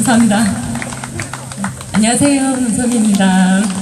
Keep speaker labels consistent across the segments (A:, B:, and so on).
A: 감사합니다. 안녕하세요. 문선미입니다.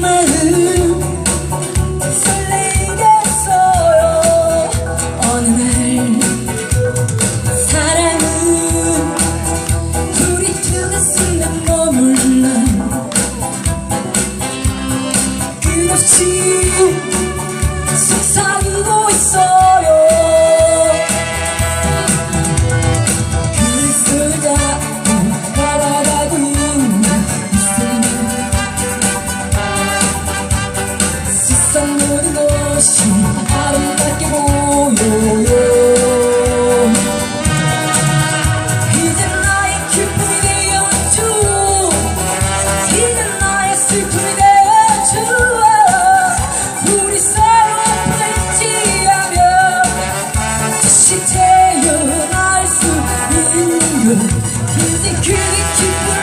A: 그 마음 설레겠어요 어느 날 사랑은 우리 두 가슴에 머물러 끝없이 속삭이고 있어요. Security